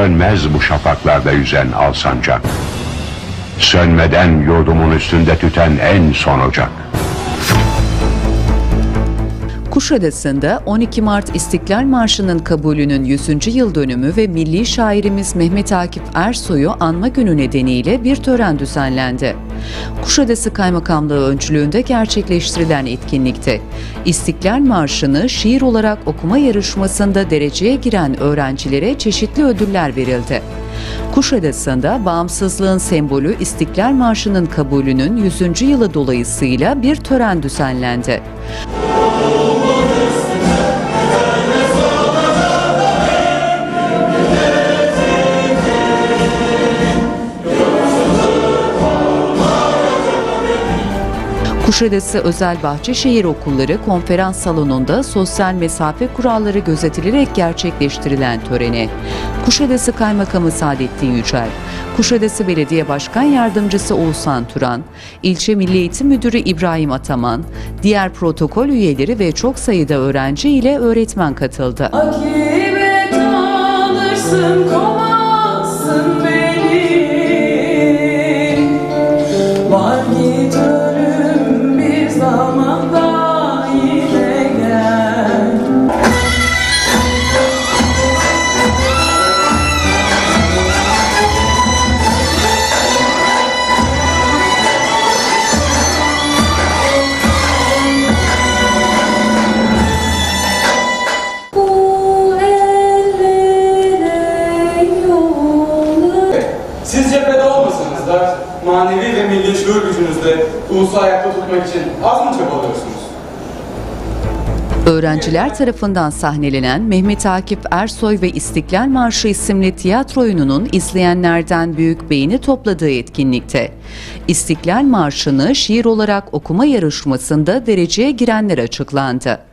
Sönmez bu şafaklarda yüzen al sancak. Sönmeden yurdumun üstünde tüten en son ocak. Kuşadası'nda 12 Mart İstiklal Marşı'nın kabulünün 100. yıl dönümü ve milli şairimiz Mehmet Akif Ersoy'u anma günü nedeniyle bir tören düzenlendi. Kuşadası Kaymakamlığı öncülüğünde gerçekleştirilen etkinlikte İstiklal Marşı'nı şiir olarak okuma yarışmasında dereceye giren öğrencilere çeşitli ödüller verildi. Kuşadası'nda bağımsızlığın sembolü İstiklal Marşı'nın kabulünün 100. yılı dolayısıyla bir tören düzenlendi. Kuşadası Özel Bahçeşehir Okulları konferans salonunda sosyal mesafe kuralları gözetilerek gerçekleştirilen törene Kuşadası Kaymakamı Saadettin Yücel, Kuşadası Belediye Başkan Yardımcısı Oğuzhan Turan, İlçe Milli Eğitim Müdürü İbrahim Ataman, diğer protokol üyeleri ve çok sayıda öğrenci ile öğretmen katıldı. Akibet alırsın kovasın ulusu ayakta tutmak için az mı çabalıyorsunuz? Öğrenciler tarafından sahnelenen Mehmet Akif Ersoy ve İstiklal Marşı isimli tiyatro oyununun izleyenlerden büyük beğeni topladığı etkinlikte İstiklal Marşı'nı şiir olarak okuma yarışmasında dereceye girenler açıklandı.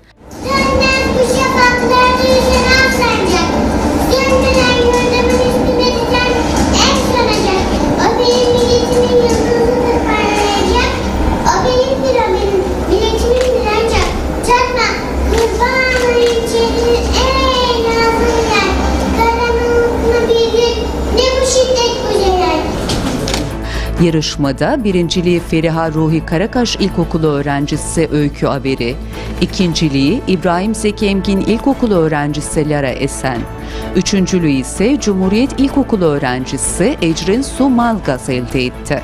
Yarışmada birinciliği Feriha Ruhi Karakaş İlkokulu öğrencisi Öykü Averi, ikinciliği İbrahim Zeki Emgin İlkokulu öğrencisi Lara Esen, üçüncülüğü ise Cumhuriyet İlkokulu öğrencisi Ecrin Su Malgaz elde etti.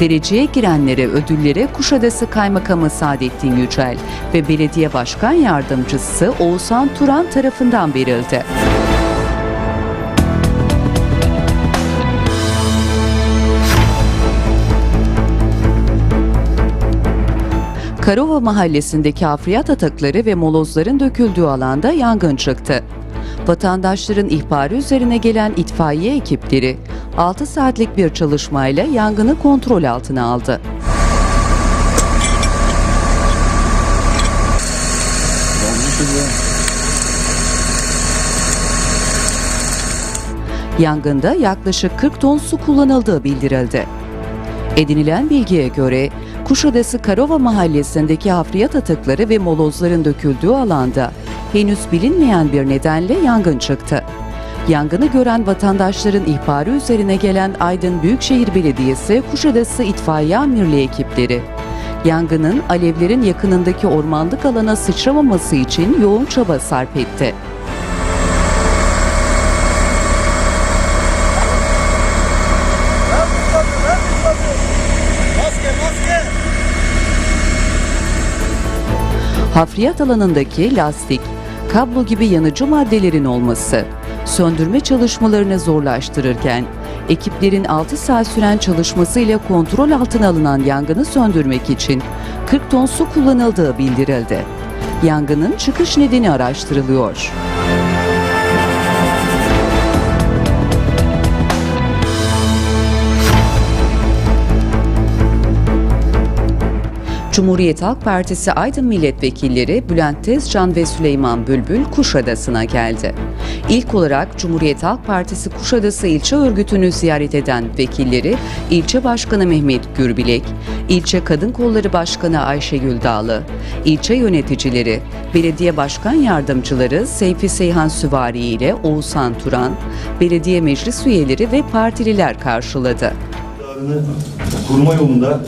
Dereceye girenlere ödülleri Kuşadası Kaymakamı Saadettin Yücel ve Belediye Başkan Yardımcısı Oğuzhan Turan tarafından verildi. Karova mahallesindeki hafriyat atakları ve molozların döküldüğü alanda yangın çıktı. Vatandaşların ihbarı üzerine gelen itfaiye ekipleri 6 saatlik bir çalışmayla yangını kontrol altına aldı. Yangında yaklaşık 40 ton su kullanıldığı bildirildi. Edinilen bilgiye göre Kuşadası Karova mahallesindeki hafriyat atıkları ve molozların döküldüğü alanda henüz bilinmeyen bir nedenle yangın çıktı. Yangını gören vatandaşların ihbarı üzerine gelen Aydın Büyükşehir Belediyesi Kuşadası İtfaiye Amirliği ekipleri yangının alevlerin yakınındaki ormanlık alana sıçramaması için yoğun çaba sarf etti. Hafriyat alanındaki lastik, kablo gibi yanıcı maddelerin olması söndürme çalışmalarını zorlaştırırken ekiplerin 6 saat süren çalışmasıyla kontrol altına alınan yangını söndürmek için 40 ton su kullanıldığı bildirildi. Yangının çıkış nedeni araştırılıyor. Cumhuriyet Halk Partisi Aydın Milletvekilleri Bülent Tezcan ve Süleyman Bülbül Kuşadası'na geldi. İlk olarak Cumhuriyet Halk Partisi Kuşadası İlçe Örgütü'nü ziyaret eden vekilleri İlçe Başkanı Mehmet Gürbilek, İlçe Kadın Kolları Başkanı Ayşegül Dağlı, ilçe yöneticileri, belediye başkan yardımcıları Seyfi Seyhan Süvari ile Oğuzhan Turan, belediye meclis üyeleri ve partililer karşıladı. kurma yolunda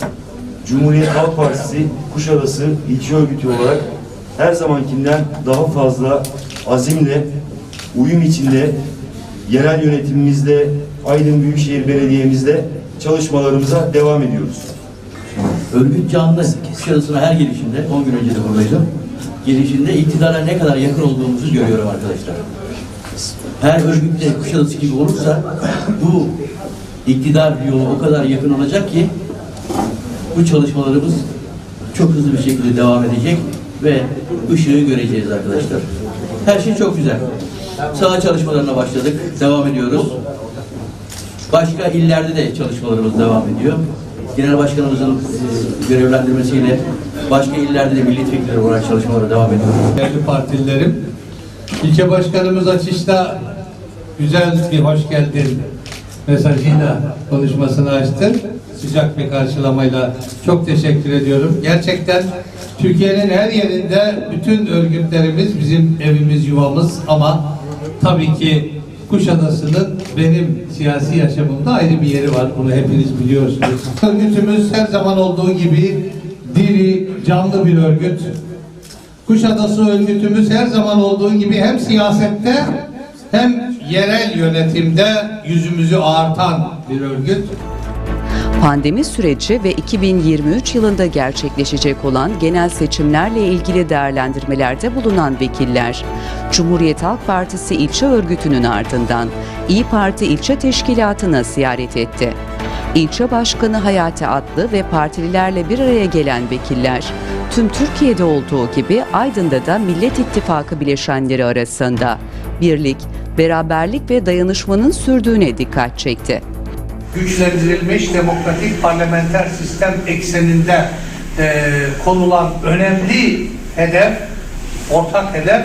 Cumhuriyet Halk Partisi Kuşadası ilçe örgütü olarak her zamankinden daha fazla azimle, uyum içinde yerel yönetimimizde, Aydın Büyükşehir Belediye'mizde çalışmalarımıza devam ediyoruz. Örgüt canlı. Kuşadası'na her gelişinde, 10 gün önce de buradaydım. Gelişinde iktidara ne kadar yakın olduğumuzu görüyorum arkadaşlar. Her örgüt de Kuşadası gibi olursa bu iktidar yolu o kadar yakın olacak ki bu çalışmalarımız çok hızlı bir şekilde devam edecek ve ışığı göreceğiz arkadaşlar. Her şey çok güzel. Saha çalışmalarına başladık, devam ediyoruz. Başka illerde de çalışmalarımız devam ediyor. Genel Başkanımızın görevlendirmesiyle başka illerde de milletvekilleri olarak çalışmalara devam ediyoruz. Değerli partililerim, ilçe başkanımız açışta güzel bir hoş geldin mesajıyla konuşmasını açtı. Sıcak bir karşılamayla çok teşekkür ediyorum. Gerçekten Türkiye'nin her yerinde bütün örgütlerimiz bizim evimiz yuvamız ama tabii ki Kuşadası'nın benim siyasi yaşamımda ayrı bir yeri var. Bunu hepiniz biliyorsunuz. Örgütümüz her zaman olduğu gibi diri, canlı bir örgüt. Kuşadası örgütümüz her zaman olduğu gibi hem siyasette hem yerel yönetimde yüzümüzü ağartan bir örgüt. Pandemi süreci ve 2023 yılında gerçekleşecek olan genel seçimlerle ilgili değerlendirmelerde bulunan vekiller, Cumhuriyet Halk Partisi ilçe örgütünün ardından İyi Parti ilçe teşkilatına ziyaret etti. İlçe Başkanı Hayati Atlı ve partililerle bir araya gelen vekiller, tüm Türkiye'de olduğu gibi Aydın'da da Millet İttifakı bileşenleri arasında birlik, beraberlik ve dayanışmanın sürdüğüne dikkat çekti. güçlendirilmiş demokratik parlamenter sistem ekseninde eee, konulan önemli hedef, ortak hedef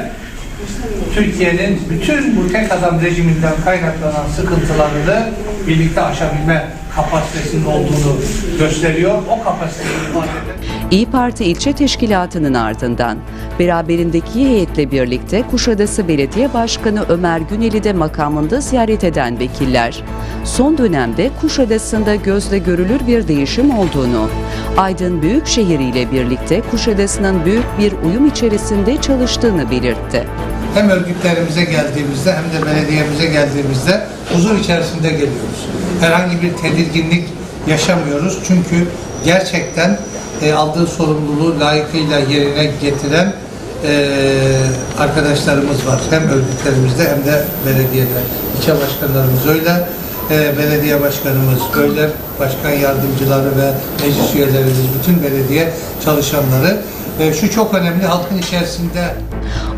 Türkiye'nin bütün bu tek adam rejiminden kaynaklanan sıkıntılarını birlikte aşabilme kapasitesinin olduğunu gösteriyor. O kapasiteyi ifade İyi Parti ilçe teşkilatının ardından beraberindeki heyetle birlikte Kuşadası Belediye Başkanı Ömer Günel'i de makamında ziyaret eden vekiller, son dönemde Kuşadası'nda gözle görülür bir değişim olduğunu, Aydın Büyükşehir ile birlikte Kuşadası'nın büyük bir uyum içerisinde çalıştığını belirtti. hem örgütlerimize geldiğimizde hem de belediyemize geldiğimizde huzur içerisinde geliyoruz. Herhangi bir tedirginlik yaşamıyoruz. Çünkü gerçekten e, aldığı sorumluluğu layıkıyla yerine getiren e, arkadaşlarımız var. Hem örgütlerimizde hem de belediyede. İlçe başkanlarımız öyle. e, belediye başkanımız öyle. Başkan yardımcıları ve meclis üyelerimiz, bütün belediye çalışanları. Şu çok önemli halkın içerisinde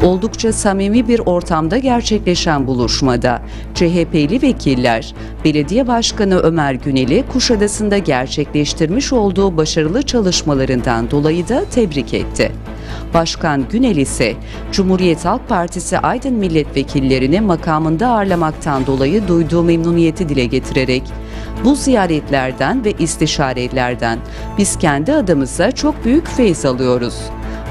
Oldukça samimi bir ortamda gerçekleşen buluşmada CHP'li vekiller Belediye Başkanı Ömer Günel'i Kuşadası'nda gerçekleştirmiş olduğu başarılı çalışmalarından dolayı da tebrik etti. Başkan Günel ise Cumhuriyet Halk Partisi Aydın milletvekillerini makamında ağırlamaktan dolayı duyduğu memnuniyeti dile getirerek bu ziyaretlerden ve istişarelerden biz kendi adımıza çok büyük feyz alıyoruz.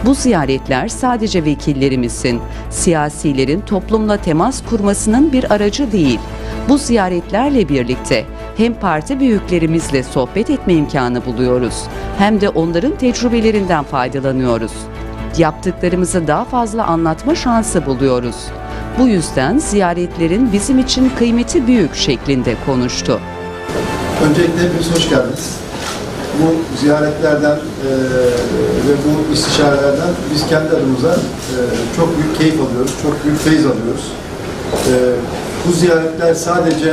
Bu ziyaretler sadece vekillerimizin, siyasilerin toplumla temas kurmasının bir aracı değil. Bu ziyaretlerle birlikte hem parti büyüklerimizle sohbet etme imkanı buluyoruz hem de onların tecrübelerinden faydalanıyoruz. Yaptıklarımızı daha fazla anlatma şansı buluyoruz. Bu yüzden ziyaretlerin bizim için kıymeti büyük şeklinde konuştu. Öncelikle hepiniz hoş geldiniz. Bu ziyaretlerden eee, ve bu istişarelerden biz kendi adımıza eee, çok büyük keyif alıyoruz, çok büyük feyiz alıyoruz. Eee, bu ziyaretler sadece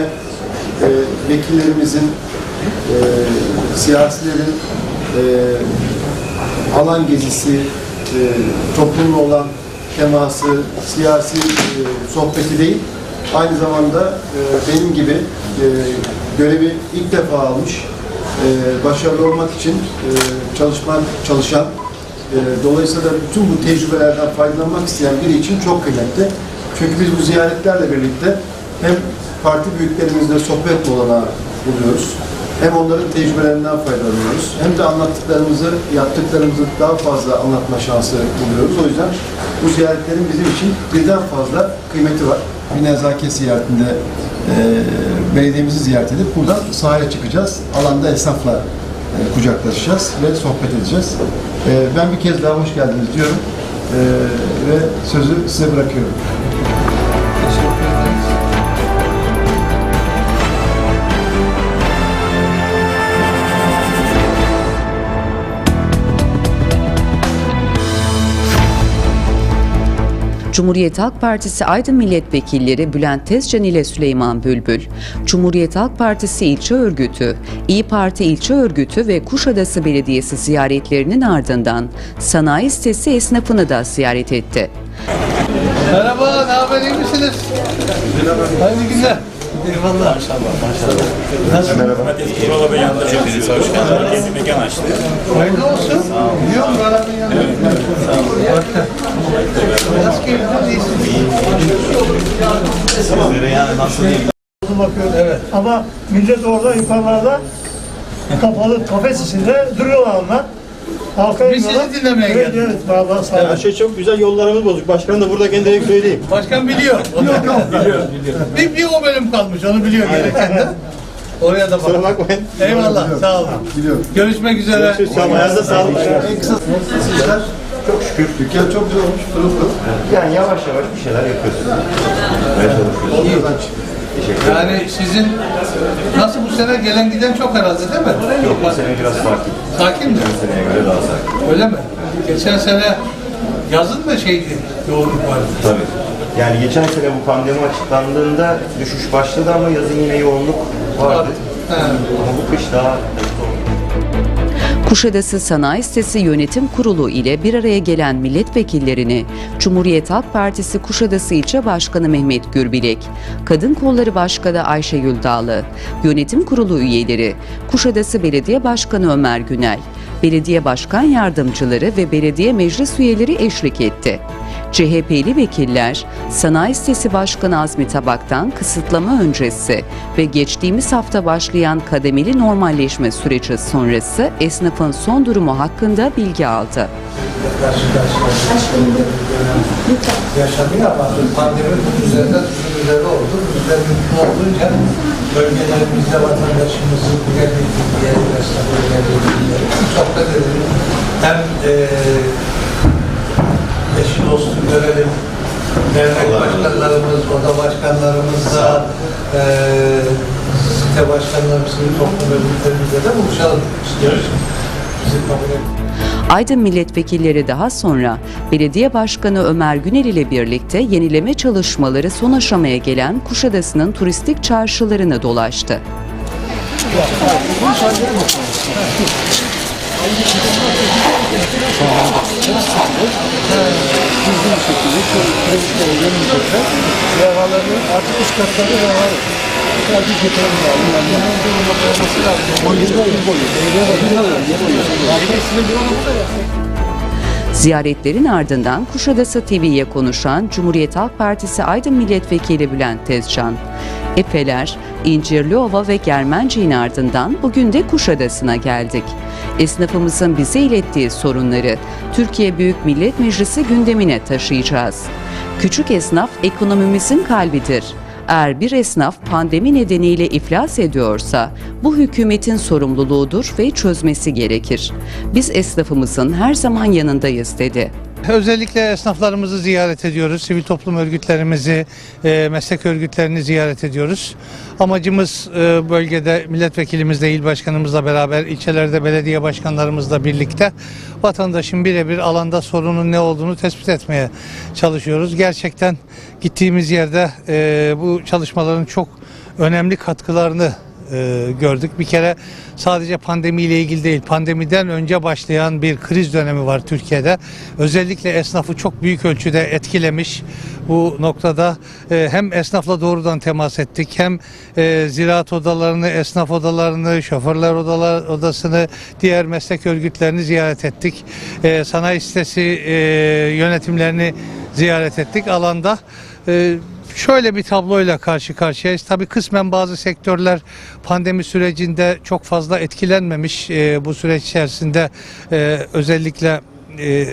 eee, vekillerimizin, eee, siyasilerin eee, alan gezisi, eee, toplumla olan teması, siyasi eee, sohbeti değil, aynı zamanda eee, benim gibi eee, görevi ilk defa almış e, başarılı olmak için e, çalışmak, çalışan, e, dolayısıyla bütün bu tecrübelerden faydalanmak isteyen biri için çok kıymetli. Çünkü biz bu ziyaretlerle birlikte hem parti büyüklerimizle sohbet olanağı buluyoruz, hem onların tecrübelerinden faydalanıyoruz, hem de anlattıklarımızı, yaptıklarımızı daha fazla anlatma şansı buluyoruz. O yüzden bu ziyaretlerin bizim için birden fazla kıymeti var. Bir nezaket ziyaretinde e, belediyemizi ziyaret edip buradan sahaya çıkacağız. Alanda esnafla e, kucaklaşacağız ve sohbet edeceğiz. E, ben bir kez daha hoş geldiniz diyorum E, ve sözü size bırakıyorum. Cumhuriyet Halk Partisi Aydın Milletvekilleri Bülent Tezcan ile Süleyman Bülbül, Cumhuriyet Halk Partisi İlçe Örgütü, İyi Parti İlçe Örgütü ve Kuşadası Belediyesi ziyaretlerinin ardından sanayi sitesi esnafını da ziyaret etti. Merhaba, ne haber, iyi misiniz? Hayırlı günler. Eyvallah. Nasıl? Kurala Bey yanında hepiniz hoş geldiniz. Yeni mekan açtı. Hayırlı olsun. Biliyor musun Arabi yanında? Başka. Nasıl keyifler, iyisiniz? Sizlere yani nasıl diyeyim? bakıyoruz. Evet. Ama millet orada yukarılarda kapalı kafes içinde duruyorlar onlar. Halka Biz sizi iniyorlar. dinlemeye evet, geldik. Evet, vallahi sağ olun. şey çok güzel yollarımız bozuk. Başkanım da burada kendine söyleyeyim. Başkan biliyor. Yok. Biliyor, biliyor. Bir, bir o bölüm kalmış, onu biliyor gereken de. Oraya da bak. bakmayın. Eyvallah, sağ olun. Biliyorum. Görüşmek üzere. Ayağınıza sağlık. En kısa sizler çok şükür dükkan çok güzel olmuş. Pırıl pırıl. Yani yavaş yavaş bir şeyler yapıyoruz. Ben çalışıyoruz. O kazanç. Yani sizin nasıl bu sene gelen giden çok herhalde değil mi? Yok bu sene biraz farklı. Sakin mi? Bu seneye göre daha sakin. Öyle mi? Geçen sene yazın da şeydi, yoğunluk vardı. Tabii. Yani geçen sene bu pandemi açıklandığında düşüş başladı ama yazın yine yoğunluk vardı. He. Ama bu kış daha Kuşadası Sanayi Sitesi Yönetim Kurulu ile bir araya gelen milletvekillerini Cumhuriyet Halk Partisi Kuşadası İlçe Başkanı Mehmet Gürbilek, Kadın Kolları Başkanı Ayşegül Dağlı, Yönetim Kurulu üyeleri, Kuşadası Belediye Başkanı Ömer Günel, Belediye Başkan Yardımcıları ve belediye meclis üyeleri eşlik etti. CHP'li vekiller, Sanayi Sitesi Başkanı Azmi Tabak'tan kısıtlama öncesi ve geçtiğimiz hafta başlayan kademeli normalleşme süreci sonrası esnafın son durumu hakkında bilgi aldı. yaşanıyor ama pandemi üzerinde üzerinde oldu. Bizler mümkün olduğunca bölgelerimizde vatandaşımızı geldiği diğer esnafları geldiği sohbet edelim. Hem eee eşi dostu görelim. Dernek başkanlarımız, oda başkanlarımızla, eee site başkanlarımızla, toplum örgütlerimizle de buluşalım istiyoruz. Bizi kabul edin. Aydın milletvekilleri daha sonra Belediye Başkanı Ömer Günel ile birlikte yenileme çalışmaları son aşamaya gelen Kuşadası'nın turistik çarşılarını dolaştı. Levhalarını artık üst katlarda levha yok. Sadece getirelim lazım. Yani. Ziyaretlerin ardından Kuşadası TV'ye konuşan Cumhuriyet Halk Partisi Aydın Milletvekili Bülent Tezcan, Efeler, İncirliova ve Germenci'nin ardından bugün de Kuşadası'na geldik. Esnafımızın bize ilettiği sorunları Türkiye Büyük Millet Meclisi gündemine taşıyacağız. Küçük esnaf ekonomimizin kalbidir. Eğer bir esnaf pandemi nedeniyle iflas ediyorsa bu hükümetin sorumluluğudur ve çözmesi gerekir. Biz esnafımızın her zaman yanındayız dedi. Özellikle esnaflarımızı ziyaret ediyoruz. Sivil toplum örgütlerimizi, e, meslek örgütlerini ziyaret ediyoruz. Amacımız e, bölgede milletvekilimizle, il başkanımızla beraber, ilçelerde belediye başkanlarımızla birlikte vatandaşın birebir alanda sorunun ne olduğunu tespit etmeye çalışıyoruz. Gerçekten gittiğimiz yerde e, bu çalışmaların çok önemli katkılarını e, gördük. Bir kere sadece pandemiyle ilgili değil, pandemiden önce başlayan bir kriz dönemi var Türkiye'de. Özellikle esnafı çok büyük ölçüde etkilemiş. Bu noktada e, hem esnafla doğrudan temas ettik, hem e, ziraat odalarını, esnaf odalarını, şoförler odalar, odasını, diğer meslek örgütlerini ziyaret ettik. E, sanayi sitesi e, yönetimlerini ziyaret ettik. Alanda e, şöyle bir tabloyla karşı karşıyayız. Tabii kısmen bazı sektörler pandemi sürecinde çok fazla etkilenmemiş. E, bu süreç içerisinde e, özellikle e,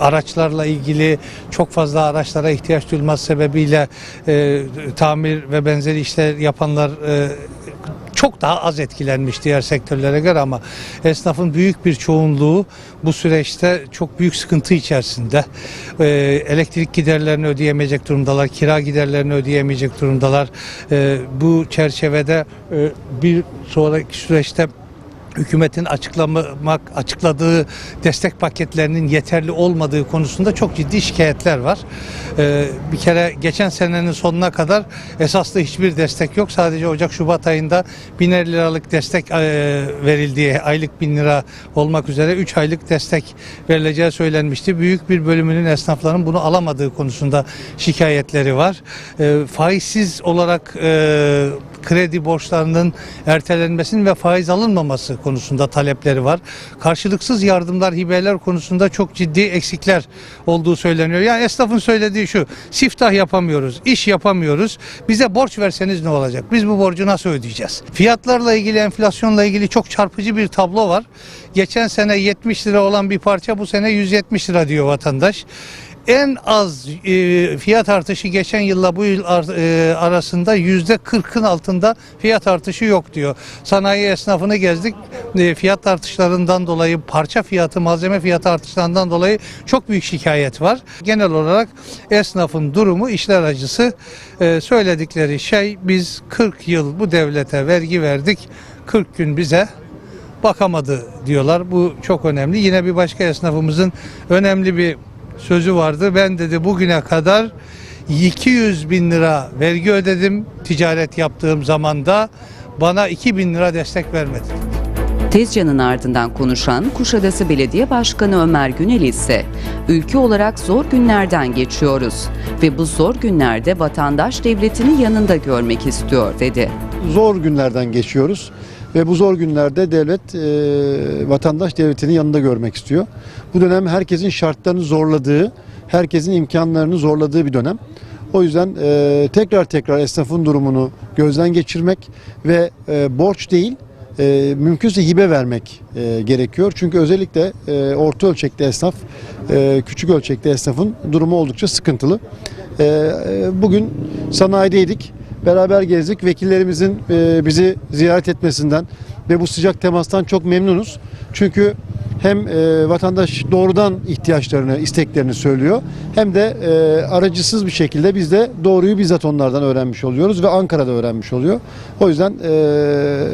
araçlarla ilgili çok fazla araçlara ihtiyaç duyulması sebebiyle e, tamir ve benzeri işler yapanlar e, çok daha az etkilenmiş diğer sektörlere göre ama esnafın büyük bir çoğunluğu bu süreçte çok büyük sıkıntı içerisinde. Ee, elektrik giderlerini ödeyemeyecek durumdalar, kira giderlerini ödeyemeyecek durumdalar. Ee, bu çerçevede e, bir sonraki süreçte hükümetin açıklamak açıkladığı destek paketlerinin yeterli olmadığı konusunda çok ciddi şikayetler var. Ee, bir kere geçen senenin sonuna kadar esaslı hiçbir destek yok. Sadece Ocak Şubat ayında biner liralık destek e, verildiği aylık bin lira olmak üzere 3 aylık destek verileceği söylenmişti. Büyük bir bölümünün esnafların bunu alamadığı konusunda şikayetleri var. Ee, faizsiz olarak e, kredi borçlarının ertelenmesinin ve faiz alınmaması konusunda talepleri var. Karşılıksız yardımlar, hibeler konusunda çok ciddi eksikler olduğu söyleniyor. Yani esnafın söylediği şu, siftah yapamıyoruz, iş yapamıyoruz. Bize borç verseniz ne olacak? Biz bu borcu nasıl ödeyeceğiz? Fiyatlarla ilgili, enflasyonla ilgili çok çarpıcı bir tablo var. Geçen sene 70 lira olan bir parça bu sene 170 lira diyor vatandaş en az e, fiyat artışı geçen yılla bu yıl ar- e, arasında yüzde 40'ın altında fiyat artışı yok diyor. Sanayi esnafını gezdik. E, fiyat artışlarından dolayı parça fiyatı, malzeme fiyatı artışlarından dolayı çok büyük şikayet var. Genel olarak esnafın durumu işler acısı. E, söyledikleri şey biz 40 yıl bu devlete vergi verdik. 40 gün bize bakamadı diyorlar. Bu çok önemli. Yine bir başka esnafımızın önemli bir sözü vardı. Ben dedi bugüne kadar 200 bin lira vergi ödedim ticaret yaptığım zamanda bana 2000 lira destek vermedi. Tezcan'ın ardından konuşan Kuşadası Belediye Başkanı Ömer Günel ise ülke olarak zor günlerden geçiyoruz ve bu zor günlerde vatandaş devletini yanında görmek istiyor dedi. Zor günlerden geçiyoruz ve bu zor günlerde devlet e, vatandaş devletinin yanında görmek istiyor. Bu dönem herkesin şartlarını zorladığı, herkesin imkanlarını zorladığı bir dönem. O yüzden e, tekrar tekrar esnafın durumunu gözden geçirmek ve e, borç değil e, mümkünse hibe vermek e, gerekiyor. Çünkü özellikle e, orta ölçekli esnaf, e, küçük ölçekli esnafın durumu oldukça sıkıntılı. E, e, bugün sanayideydik, beraber gezdik. Vekillerimizin e, bizi ziyaret etmesinden ve bu sıcak temastan çok memnunuz. Çünkü hem e, vatandaş doğrudan ihtiyaçlarını, isteklerini söylüyor hem de e, aracısız bir şekilde biz de doğruyu bizzat onlardan öğrenmiş oluyoruz ve Ankara'da öğrenmiş oluyor. O yüzden e,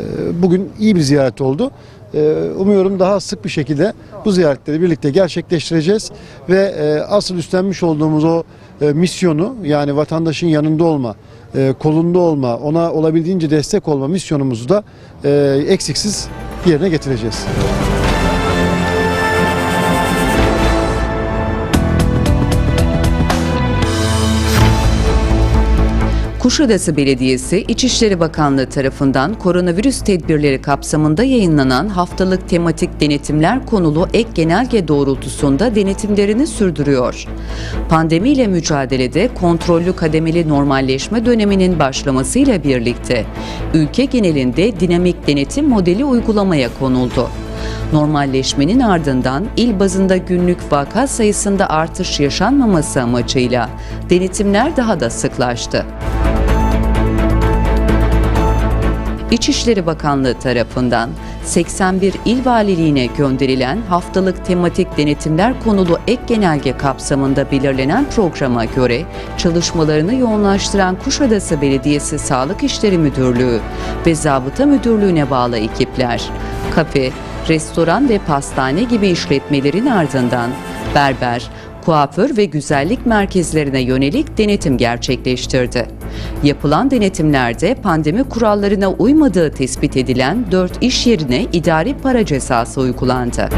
bugün iyi bir ziyaret oldu. E, umuyorum daha sık bir şekilde bu ziyaretleri birlikte gerçekleştireceğiz ve e, asıl üstlenmiş olduğumuz o e, misyonu yani vatandaşın yanında olma, e, kolunda olma, ona olabildiğince destek olma misyonumuzu da e, eksiksiz yerine getireceğiz. Kuşadası Belediyesi İçişleri Bakanlığı tarafından koronavirüs tedbirleri kapsamında yayınlanan haftalık tematik denetimler konulu ek genelge doğrultusunda denetimlerini sürdürüyor. Pandemiyle mücadelede kontrollü kademeli normalleşme döneminin başlamasıyla birlikte ülke genelinde dinamik denetim modeli uygulamaya konuldu. Normalleşmenin ardından il bazında günlük vaka sayısında artış yaşanmaması amacıyla denetimler daha da sıklaştı. İçişleri Bakanlığı tarafından 81 il valiliğine gönderilen haftalık tematik denetimler konulu ek genelge kapsamında belirlenen programa göre çalışmalarını yoğunlaştıran Kuşadası Belediyesi Sağlık İşleri Müdürlüğü ve Zabıta Müdürlüğü'ne bağlı ekipler, kafe, restoran ve pastane gibi işletmelerin ardından berber, kuaför ve güzellik merkezlerine yönelik denetim gerçekleştirdi. Yapılan denetimlerde pandemi kurallarına uymadığı tespit edilen 4 iş yerine idari para cezası uygulandı.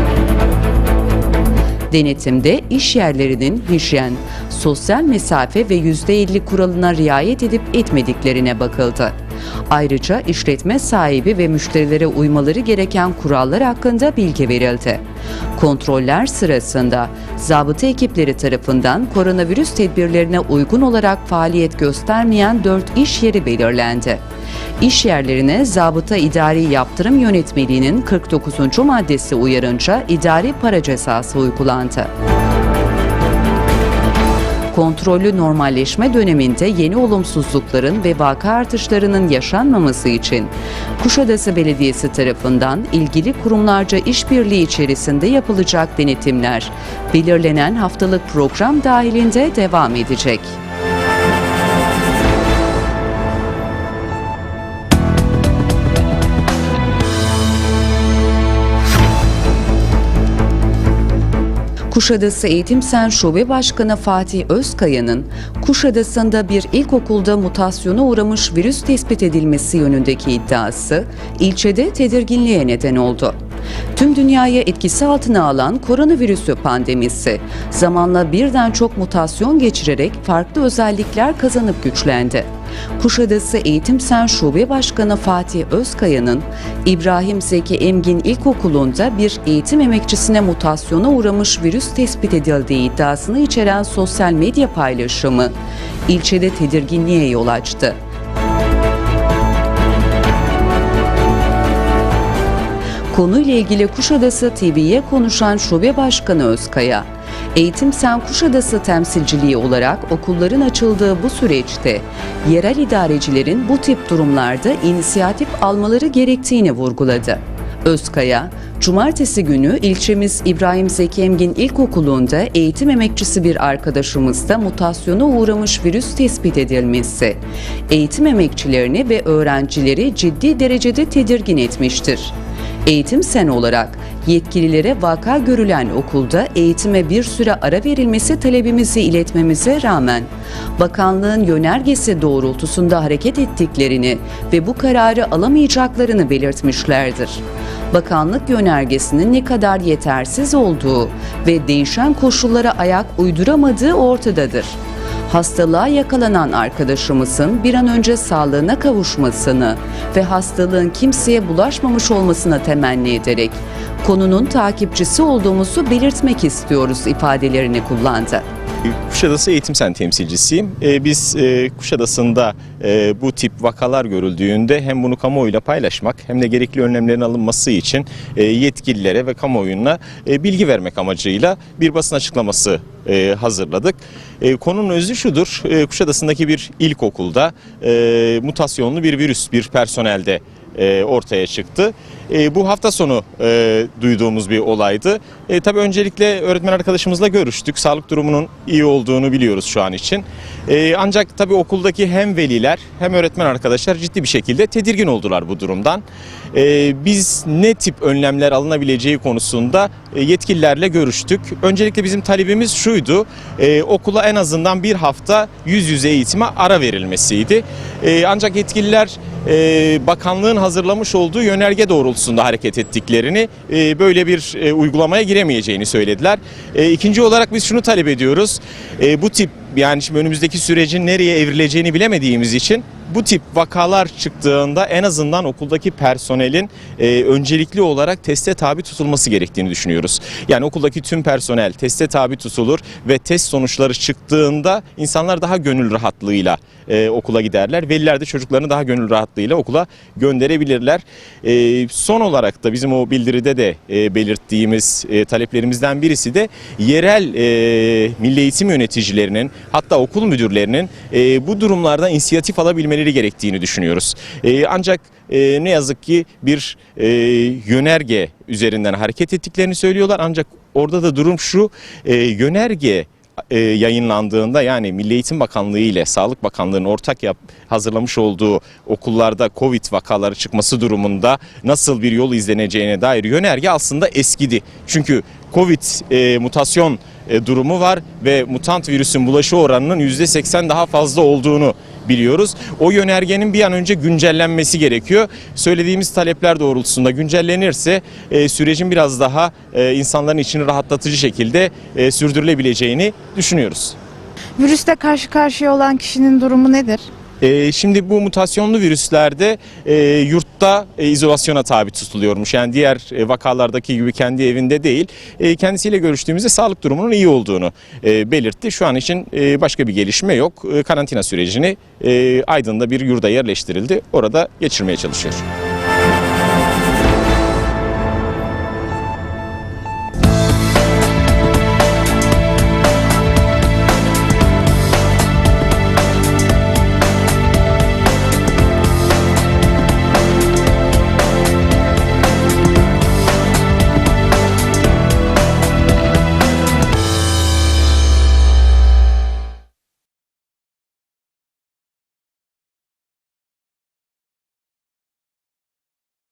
Denetimde iş yerlerinin hijyen, sosyal mesafe ve %50 kuralına riayet edip etmediklerine bakıldı. Ayrıca işletme sahibi ve müşterilere uymaları gereken kurallar hakkında bilgi verildi. Kontroller sırasında zabıta ekipleri tarafından koronavirüs tedbirlerine uygun olarak faaliyet göstermeyen 4 iş yeri belirlendi. İş yerlerine zabıta idari yaptırım yönetmeliğinin 49. maddesi uyarınca idari para cezası uygulandı. Kontrollü normalleşme döneminde yeni olumsuzlukların ve vaka artışlarının yaşanmaması için Kuşadası Belediyesi tarafından ilgili kurumlarca işbirliği içerisinde yapılacak denetimler belirlenen haftalık program dahilinde devam edecek. Kuşadası Eğitim Sen Şube Başkanı Fatih Özkaya'nın Kuşadası'nda bir ilkokulda mutasyona uğramış virüs tespit edilmesi yönündeki iddiası ilçede tedirginliğe neden oldu. Tüm dünyayı etkisi altına alan koronavirüsü pandemisi zamanla birden çok mutasyon geçirerek farklı özellikler kazanıp güçlendi. Kuşadası Eğitim Sen Şube Başkanı Fatih Özkaya'nın İbrahim Zeki Emgin İlkokulu'nda bir eğitim emekçisine mutasyona uğramış virüs tespit edildiği iddiasını içeren sosyal medya paylaşımı ilçede tedirginliğe yol açtı. Konuyla ilgili Kuşadası TV'ye konuşan Şube Başkanı Özkaya, Eğitim Sen Kuşadası temsilciliği olarak okulların açıldığı bu süreçte yerel idarecilerin bu tip durumlarda inisiyatif almaları gerektiğini vurguladı. Özkaya, Cumartesi günü ilçemiz İbrahim Zeki Emgin İlkokulu'nda eğitim emekçisi bir arkadaşımızda mutasyona uğramış virüs tespit edilmesi, eğitim emekçilerini ve öğrencileri ciddi derecede tedirgin etmiştir. Eğitim Sen olarak yetkililere vaka görülen okulda eğitime bir süre ara verilmesi talebimizi iletmemize rağmen bakanlığın yönergesi doğrultusunda hareket ettiklerini ve bu kararı alamayacaklarını belirtmişlerdir. Bakanlık yönergesinin ne kadar yetersiz olduğu ve değişen koşullara ayak uyduramadığı ortadadır hastalığa yakalanan arkadaşımızın bir an önce sağlığına kavuşmasını ve hastalığın kimseye bulaşmamış olmasına temenni ederek konunun takipçisi olduğumuzu belirtmek istiyoruz ifadelerini kullandı. Kuşadası Eğitim Sen temsilcisiyim. Ee, Biz e, Kuşadası'nda e, bu tip vakalar görüldüğünde hem bunu kamuoyuyla paylaşmak hem de gerekli önlemlerin alınması için e, yetkililere ve kamuoyuna e, bilgi vermek amacıyla bir basın açıklaması e, hazırladık. E, Konunun özü şudur, e, Kuşadası'ndaki bir ilkokulda e, mutasyonlu bir virüs bir personelde e, ortaya çıktı. E, bu hafta sonu e, duyduğumuz bir olaydı. E, tabii öncelikle öğretmen arkadaşımızla görüştük. Sağlık durumunun iyi olduğunu biliyoruz şu an için. Ancak tabii okuldaki hem veliler hem öğretmen arkadaşlar ciddi bir şekilde tedirgin oldular bu durumdan. E, biz ne tip önlemler alınabileceği konusunda e, yetkililerle görüştük. Öncelikle bizim talebimiz şuydu. E, okula en azından bir hafta yüz yüze eğitime ara verilmesiydi. E, ancak yetkililer bakanlığın hazırlamış olduğu yönerge doğrultusunda hareket ettiklerini böyle bir uygulamaya giremeyeceğini söylediler. İkinci olarak biz şunu talep ediyoruz. Bu tip yani şimdi önümüzdeki sürecin nereye evrileceğini bilemediğimiz için bu tip vakalar çıktığında en azından okuldaki personelin e, öncelikli olarak teste tabi tutulması gerektiğini düşünüyoruz. Yani okuldaki tüm personel teste tabi tutulur ve test sonuçları çıktığında insanlar daha gönül rahatlığıyla e, okula giderler. Veliler de çocuklarını daha gönül rahatlığıyla okula gönderebilirler. E, son olarak da bizim o bildiride de e, belirttiğimiz e, taleplerimizden birisi de yerel e, milli eğitim yöneticilerinin hatta okul müdürlerinin e, bu durumlarda inisiyatif alabilmeleri gerektiğini düşünüyoruz. E, ancak e, ne yazık ki bir e, yönerge üzerinden hareket ettiklerini söylüyorlar. Ancak orada da durum şu e, yönerge e, yayınlandığında yani Milli Eğitim Bakanlığı ile Sağlık Bakanlığı'nın ortak yap, hazırlamış olduğu okullarda Covid vakaları çıkması durumunda nasıl bir yol izleneceğine dair yönerge aslında eskidi. Çünkü Covid e, mutasyon e, durumu var ve mutant virüsün bulaşı oranının %80 daha fazla olduğunu biliyoruz. O yönergenin bir an önce güncellenmesi gerekiyor. Söylediğimiz talepler doğrultusunda güncellenirse e, sürecin biraz daha e, insanların içini rahatlatıcı şekilde e, sürdürülebileceğini düşünüyoruz. Virüste karşı karşıya olan kişinin durumu nedir? Ee, şimdi bu mutasyonlu virüslerde e, yurtta e, izolasyona tabi tutuluyormuş. Yani diğer e, vakalardaki gibi kendi evinde değil. E, kendisiyle görüştüğümüzde sağlık durumunun iyi olduğunu e, belirtti. Şu an için e, başka bir gelişme yok. E, karantina sürecini e, Aydın'da bir yurda yerleştirildi. Orada geçirmeye çalışıyor.